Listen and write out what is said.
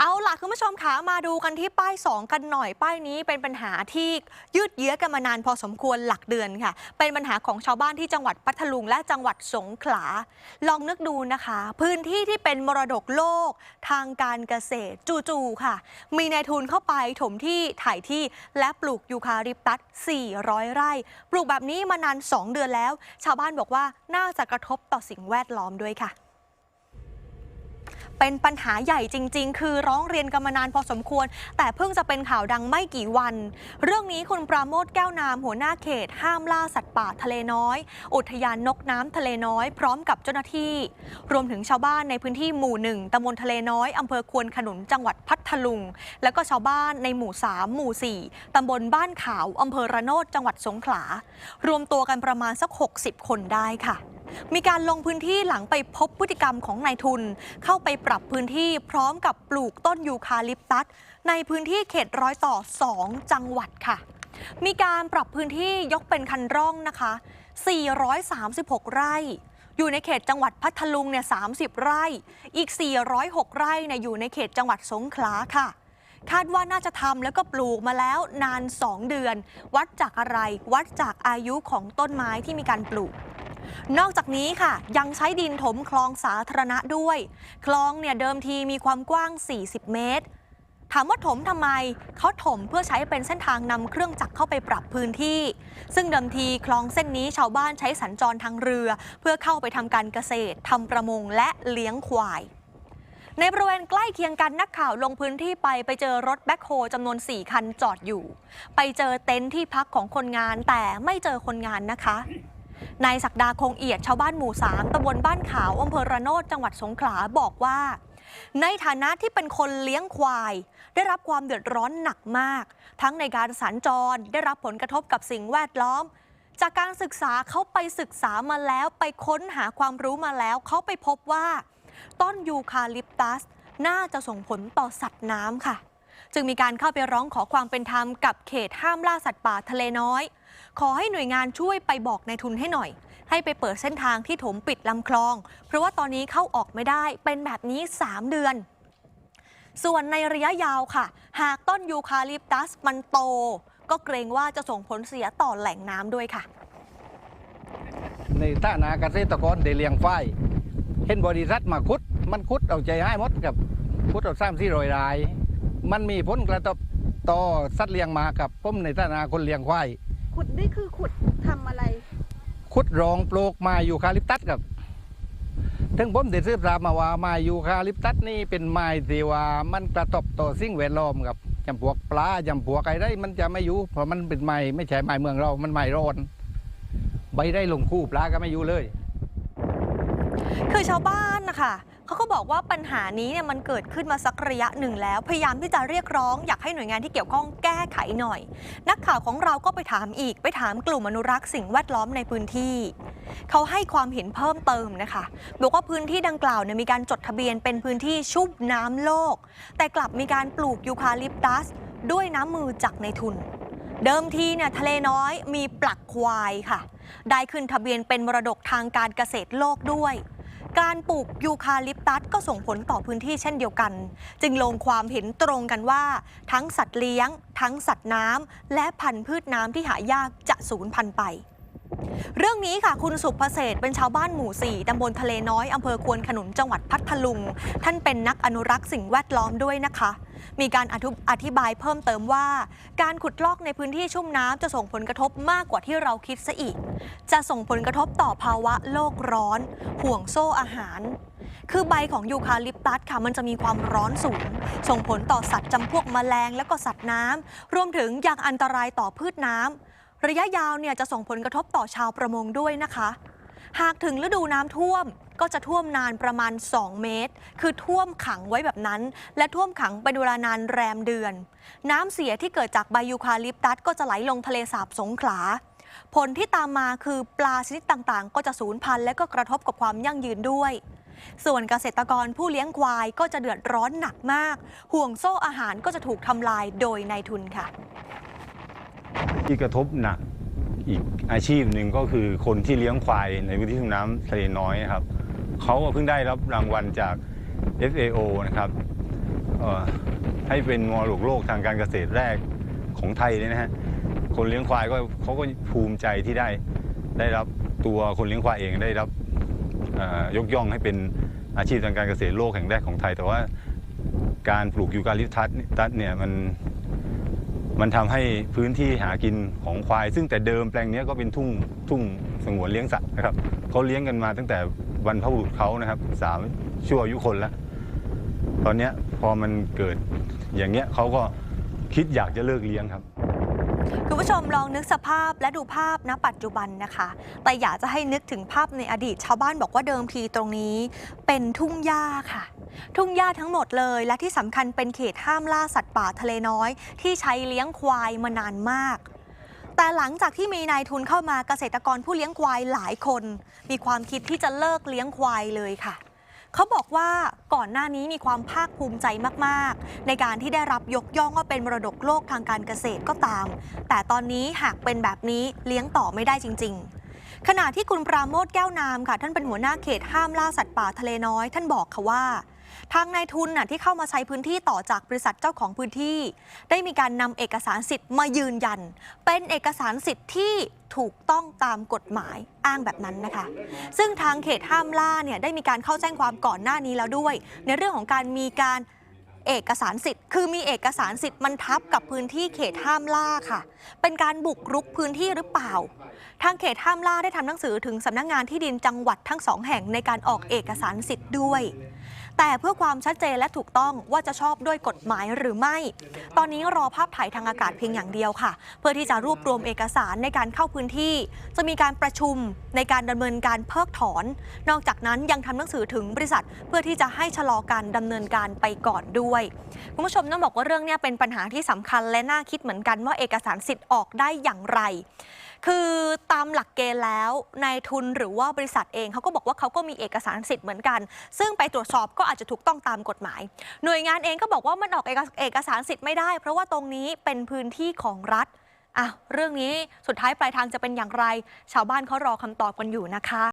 เอาล่ะคุณผู้ชมคะมาดูกันที่ป้าย 2 กันหน่อยป้ายนี้เป็นปัญหาที่ยืดเยื้อกันมานานพอสมควรหลักเดือนค่ะ เป็นปัญหาของชาวบ้านที่จังหวัดพัทลุงและจังหวัดสงขลา ลองนึกดูนะคะ พื้นที่ที่เป็นมรดกโลกทางการเกษตรจู่ๆค่ะ มีนายทุนเข้าไปถมที่ถ่ายที่และปลูกยูคาลิปตัส 400 ไร่ ปลูกแบบนี้มานาน 2 เดือนแล้ว ชาวบ้านบอกว่าน่าจะกระทบต่อสิ่งแวดล้อมด้วยค่ะ เป็นปัญหาใหญ่จริง ๆ คือร้องเรียนกันมานานพอสมควร แต่เพิ่งจะเป็นข่าวดังไม่กี่วัน เรื่องนี้คุณปราโมทแก้วนามหัวหน้าเขต ห้ามล่าสัตว์ป่าทะเลน้อย อุทยานนกน้ำทะเลน้อย พร้อมกับเจ้าหน้าที่ รวมถึงชาวบ้านในพื้นที่หมู่หนึ่งตำบลทะเลน้อยอำเภอควนขนุนจังหวัดพัทลุง แล้วก็ชาวบ้านในหมู่ 3 หมู่ 4ตำบลบ้านขาวอำเภอระโนดจังหวัดสงขลารวมตัวกันประมาณสัก 60 คนได้ค่ะ มีการลงพื้นที่หลังไปพบพฤติกรรมของนายทุน เข้าไปปรับพื้นที่พร้อมกับปลูกต้นยูคาลิปตัส ในพื้นที่เขตร้อยต่อ 2 จังหวัดค่ะ มีการปรับพื้นที่ยกเป็นคันร่องนะคะ 436 ไร่ อยู่ในเขตจังหวัดพัทลุงเนี่ย 30 ไร่ อีก 406 ไร่เนี่ยอยู่ในเขตจังหวัดสงขลาค่ะ คาดว่าน่าจะทำแล้วก็ปลูกมาแล้วนาน 2 เดือน วัดจากอะไร วัดจากอายุของต้นไม้ที่มีการปลูก นอกจากนี้ค่ะ ยังใช้ดินถมคลองสาธารณะด้วย คลองเนี่ยเดิมทีมีความกว้าง 40 เมตร ถามว่าถมทำไมเขาถมเพื่อใช้เป็นเส้นทางนำเครื่องจักรเข้าไปปรับพื้นที่ ซึ่งเดิมทีคลองเส้นนี้ชาวบ้านใช้สัญจรทางเรือ เพื่อเข้าไปทำการเกษตรทำประมงและเลี้ยงควายในบริเวณใกล้เคียงกันนักข่าวลงพื้นที่ไปไปเจอรถแบ็คโฮจำนวน 4 คันจอดอยู่ ไปเจอเต็นท์ที่พักของคนงานแต่ไม่เจอคนงานนะคะ นายศักดาคงเอียดชาวบ้านหมู่ 3ตำบลบ้านขาวอำเภอระโนดจังหวัดสงขลาบอกว่า ในฐานะที่เป็นคนเลี้ยงควาย ได้รับความเดือดร้อนหนักมาก ทั้งในการสัญจรได้รับผลกระทบกับสิ่งแวดล้อม จากการศึกษาเขาไปศึกษามาแล้วไปค้นหาความรู้มาแล้ว เขาไปพบว่า ต้นยูคาลิปตัส น่าจะส่งผลต่อสัตว์น้ำค่ะ จึงมีการเข้าไปร้องขอความเป็นธรรมกับเขตห้ามล่าสัตว์ป่าทะเลน้อย ขอให้หน่วยงานช่วยไปบอกนายทุนให้หน่อย ให้ไปเปิดเส้นทางที่ถมปิดลำคลอง เพราะว่าตอนนี้เข้าออกไม่ได้เป็นแบบนี้ 3 เดือน ส่วนในระยะยาวค่ะ หากต้นยูคาลิปตัสมันโต ก็เกรงว่าจะส่งผลเสียต่อแหล่งน้ำด้วยค่ะ ในฐานะเกษตรกรได้เลี้ยงฝ้ายเห็นบริษัทมาคุด มันคุดเอาใจให้หมดกับคุดเอาสามสี่รอยราย มันมีผลกระทบต่อสัตว์เลี้ยงหมากับผมในฐานะคนเลี้ยงควายขุดนี่คือขุดทำอะไรคุดรองปลูกไมายูคาลิปตัสกับถึงผมได้สืบทราบมาว่าไมายูคาลิปตัสนี่เป็นไม้ที่ว่ามันกระทบต่อสิ่งแวดล้อมครับจำพวกปลาจำพวกอะไรมันจะไม่อยู่เพราะมันเป็นไม้ไม่ใช่ไม้เมืองเรา มันไม้ร้อนใบได้ลงคู่ปลาก็ไม่อยู่เลย คือชาวบ้านนะคะ เขาก็บอกว่าปัญหานี้เนี่ยมันเกิดขึ้นมาสักระยะหนึ่งแล้ว พยายามที่จะเรียกร้อง อยากให้หน่วยงานที่เกี่ยวข้องแก้ไขหน่อย นักข่าวของเราก็ไปถามอีก ไปถามกลุ่มอนุรักษ์สิ่งแวดล้อมในพื้นที่ เขาให้ความเห็นเพิ่มเติมนะคะ บอกว่าพื้นที่ดังกล่าวเนี่ยมีการจดทะเบียนเป็นพื้นที่ชุ่มน้ำโลก แต่กลับมีการปลูกยูคาลิปตัส ด้วยน้ำมือจากในทุน เดิมทีเนี่ยทะเลน้อยมีปลักควายค่ะ ได้ขึ้นทะเบียนเป็นมรดกทางการเกษตรโลกด้วย การปลูกยูคาลิปตัสก็ส่งผลต่อพื้นที่เช่นเดียวกัน จึงลงความเห็นตรงกันว่า ทั้งสัตว์เลี้ยง ทั้งสัตว์น้ำและพันธุ์พืชน้ำที่หายากจะสูญพันธุ์ไป เรื่องนี้ค่ะคุณสุภเศษเป็นชาวบ้านหมู่ 4ตำบลทะเลน้อยอำเภอควนขนุนจังหวัดพัทลุง ท่านเป็นนักอนุรักษ์สิ่งแวดล้อมด้วยนะคะ มีการอธิอธิบายเพิ่มเติมว่า การขุดลอกในพื้นที่ชุ่มน้ำจะส่งผลกระทบมากกว่าที่เราคิดซะอีก จะส่งผลกระทบต่อภาวะโลกร้อน ห่วงโซ่อาหาร คือใบของยูคาลิปตัสค่ะมันจะมีความร้อนสูง ส่งผลต่อสัตว์จำพวกแมลงและก็สัตว์น้ำรวมถึงยังอันตรายต่อพืชน้ำ ระยะยาวเนี่ยจะส่งผลกระทบต่อชาวประมงด้วยนะคะ หากถึงฤดูน้ำท่วมก็จะท่วมนานประมาณ 2 เมตร คือท่วมขังไว้แบบนั้น และท่วมขังเป็นเวลานานแรมเดือน น้ำเสียที่เกิดจากใบยูคาลิปตัสก็จะไหลลงทะเลสาบสงขลา ผลที่ตามมาคือปลาชนิดต่างๆ ก็จะสูญพันธุ์และก็กระทบกับความยั่งยืนด้วย ส่วนเกษตรกรผู้เลี้ยงควายก็จะเดือดร้อนหนักมาก ห่วงโซ่อาหารก็จะถูกทำลายโดยนายทุนค่ะ ที่กระทบหนักอีกอาชีพหนึ่งก็คือคนที่เลี้ยงควายในพื้นที่ลุ่มน้ำทะเลน้อยครับเขาเพิ่งได้รับรางวัลจาก FAO นะครับให้เป็นมรดกโลกทางการเกษตรแรกของไทยเลยนะฮะคนเลี้ยงควายก็เขาก็ภูมิใจที่ได้ได้รับตัวคนเลี้ยงควายเองได้รับยกย่องให้เป็นอาชีพทางการเกษตรโลกแห่งแรกของไทย แต่ว่าการปลูกยูคาลิปตัสตัสเนี่ยมัน มันทำให้พื้นที่หากินของควาย ซึ่งแต่เดิมแปลงนี้ก็เป็นทุ่งทุ่งสงวนเลี้ยงสัตว์นะครับเขาเลี้ยงกันมาตั้งแต่บรรพบุตรเขานะครับสามชั่วอายุคนแล้ว ตอนนี้พอมันเกิดอย่างเงี้ยเขาก็คิดอยากจะเลิกเลี้ยงครับคุณผู้ชมลองนึกสภาพและดูภาพณปัจจุบันนะคะ แต่อยากจะให้นึกถึงภาพในอดีต ชาวบ้านบอกว่าเดิมทีตรงนี้ เป็นทุ่งหญ้าค่ะ ทุ่งหญ้าทั้งหมดเลย และที่สำคัญเป็นเขตห้ามล่าสัตว์ป่าทะเลน้อย ที่ใช้เลี้ยงควายมานานมาก แต่หลังจากที่มีนายทุนเข้ามาเกษตรกรผู้เลี้ยงควายหลายคน มีความคิดที่จะเลิกเลี้ยงควายเลยค่ะเขาบอกว่าก่อนหน้านี้มีความภาคภูมิใจมาก ๆ ในการที่ได้รับยกย่องว่าเป็นมรดกโลกทางการเกษตรก็ตาม แต่ตอนนี้หากเป็นแบบนี้เลี้ยงต่อไม่ได้จริง ๆ ขณะที่คุณปราโมทแก้วนามค่ะ ท่านเป็นหัวหน้าเขตห้ามล่าสัตว์ป่าทะเลน้อย ท่านบอกค่ะว่า ทางนายทุนน่ะที่เข้ามาใช้พื้นที่ต่อจากบริษัทเจ้าของพื้นที่ ได้มีการนำเอกสารสิทธิ์มายืนยัน เป็นเอกสารสิทธิ์ที่ถูกต้องตามกฎหมายอ้างแบบนั้นนะคะ ซึ่งทางเขตห้ามล่าเนี่ยได้มีการเข้าแจ้งความก่อนหน้านี้แล้วด้วย ในเรื่องของการมีการเอกสารสิทธิ์ คือมีเอกสารสิทธิ์มันทับกับพื้นที่เขตห้ามล่าค่ะ เป็นการบุกรุกพื้นที่หรือเปล่า ทางเขตห้ามล่าได้ทำหนังสือถึงสำนักงานที่ดินจังหวัดทั้งสองแห่งในการออกเอกสารสิทธิ์ด้วย แต่เพื่อความชัดเจนและถูกต้องว่าจะชอบด้วยกฎหมายหรือไม่ ตอนนี้รอภาพถ่ายทางอากาศเพียงอย่างเดียวค่ะ เพื่อที่จะรวบรวมเอกสารในการเข้าพื้นที่ จะมีการประชุมในการดำเนินการเพิกถอน นอกจากนั้นยังทำหนังสือถึงบริษัท เพื่อที่จะให้ชะลอการดำเนินการไปก่อนด้วยคุณผู้ชมต้องบอกว่าเรื่องนี้เป็นปัญหาที่สำคัญและน่าคิดเหมือนกันว่าเอกสารสิทธิ์ออกได้อย่างไร คือตามหลักเกณฑ์แล้วนายทุนหรือว่าบริษัทเองเขาก็บอกว่าเขาก็มีเอกสารสิทธิ์เหมือนกัน ซึ่งไปตรวจสอบก็อาจจะถูกต้องตามกฎหมาย หน่วยงานเองก็บอกว่ามันออกเอกเอกสารสิทธิ์ไม่ได้ เพราะว่าตรงนี้เป็นพื้นที่ของรัฐอะเรื่องนี้สุดท้ายปลายทางจะเป็นอย่างไร ชาวบ้านเขารอคำตอบกันอยู่นะคะ